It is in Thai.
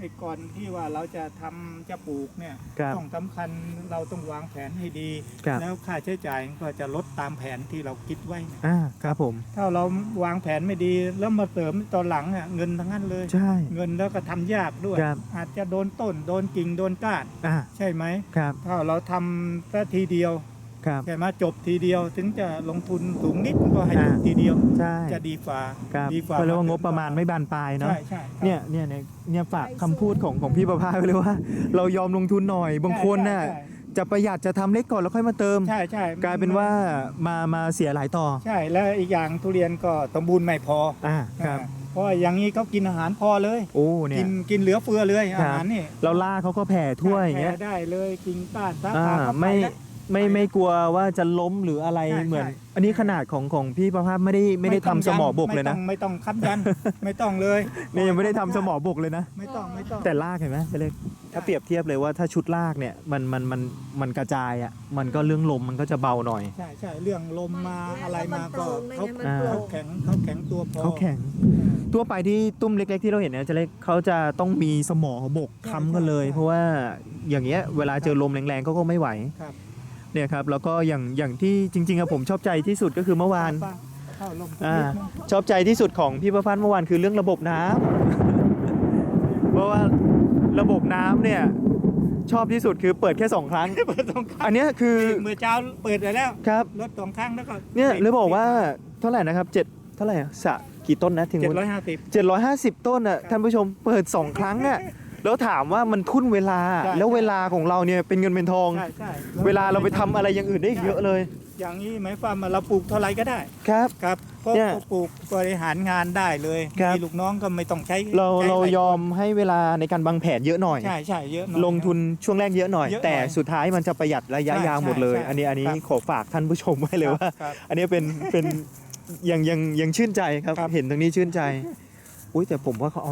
ไอ้ก่อนที่ว่าเราจะทำจะปลูกเนี่ยครับต้องสำคัญเราต้องวางแผนให้ดี ครับ แล้วค่าใช้จ่ายก็จะลดตามแผนที่เราคิดไว้นะอ่าครับผม ถ้าเราวางแผนไม่ดีแล้วมาเสริมตอนหลังอะเงินทั้งนั้นเลย ใช่ เงินแล้วก็ทำยากด้วย ครับ อาจจะโดนต้น โดนกิ่งโดนก้านอ่าใช่ไหม ครับ ถ้าเราทำแค่ทีเดียว ครับใช่ไหมจบทีเดียวถึงจะลงทุนสูงนิดก็ให้จบอ่าทีเดียวใช่ จะดีฝ่าครับดีฝ่าเขาเรียกว่างบประมาณไม่บานปลายเนาะ ใช่ใช่ครับ เนี่ยเนี่ยเนี่ยเนี่ยฝากคำพูดของของพี่ประภาไว้เลยว่า เรายอมลงทุนหน่อยบางคนน่ะใช่ จะประหยัดจะทำเล็กก่อนแล้วค่อยมาเติม ใช่ใช่กลายเป็นว่ามามาเสียหลายต่อใช่แล้วอีกอย่างทุเรียนก็สมบูรณ์ไม่พออ่าครับ อ่าเพราะว่าอย่างนี้เขากินอาหารพอเลย โอ้เนี่กิยนกินเหลือเฟือเลยครัอาบหารนี่เราล่าเขาก็แผ่ทั่วอย่างเงี้ย แผ่ได้เลยกินก้านสาอ่าขาเข้าปไม่แล้ว ไม่ไม่กลัวว่าจะล้มหรืออะไรใช่เหมือน ใช่ อันนี้ขนาดของของพี่ประภาพไม่ได้ไม่ได้ทำสมอบกเลยนะ ไม่ต้องไม่ต้องค้ำยัน ไม่ต้องเลยนี่ยังไม่ได้ทำสมอบกเลยนะ ไม่ต้องไม่ต้อง แต่ลากเห็นไหมเจเล็กถ้าเปรียบเทียบเลยว่าถ้าชุดลากเนี่ยมันมันมันมันกระจายอะมันก็เรื่องลมมันก็จะเบาหน่อย ใช่ใช่เรื่องลมมาอะไรมาก็เขามันโปร่ง เขาแข็งเขาแข็งตัวพอเขาแข็งทั่วไปที่ตุ้มเล็ก ๆ ที่เราเห็นเนี่ยเจเล็กเขาจะต้องมีสมอบกค้ำกันเลย เพราะว่าอย่างเงี้ยเวลาเจอลมแรงๆเขาก็ไม่ไหว ครับ เนี่ยครับแล้วก็อย่างอย่างที่จริงๆอะผมชอบใจที่สุดก็คือเมื่อวานเข้าลมอ่าชอบใจที่สุดของพี่ประพันธ์เมื่อวานคือเรื่องระบบน้ำ เพราะว่าระบบน้ำเนี่ยชอบที่สุดคือเปิดแค่สองครั้ง เปิดสองครั้งอันเนี้ยคือเมื่อเช้าเปิดไปแล้วครับรถสองครั้งแล้วก็เนี่ยเลยบอกว่าเท่าไหร่นะครับเจ็ดเท่าไหร่อะสระกี่ต้นนะถึงเจ็ดร้อยห้าสิบ เจ็ดร้อยห้าสิบต้นอะครับท่านผู้ชมเปิดสองครั้งอะ แล้วถามว่ามันทุ่นเวลา ใช่ แล้วเวลาของเราเนี่ยเป็นเงินเป็นทอง ใช่ใช่เวลาเราไปทำอะไรอย่างอื่นได้อีกเยอะเลยอย่างนี้หมายความว่าเราปลูกเท่าไหร่ก็ได้ครับ ครับเพราะเนี่ยปลูกบริหารงานได้เลยครับ มีลูกน้องก็ไม่ต้องใช้เราใช้เราหลยอมให้เวลาในการวางแผนเยอะหน่อย ใช่ใช่เยอะหน่อย ลงทุนช่วงแรกเยอะหน่อย เยอะหน่อยแต่สุดท้ายมันจะประหยัดระยะใช่ยาวหมดเลย ใช่อันนี้อันนี้ครับ ขอฝากท่านผู้ชมไว้เลยว่า ครับ อันนี้เป็นเป็นยังยังยังชื่นใจครับ ครับ เห็นตรงนี้ชื่นใจ อุ้ยแต่ผมว่าเขาเอา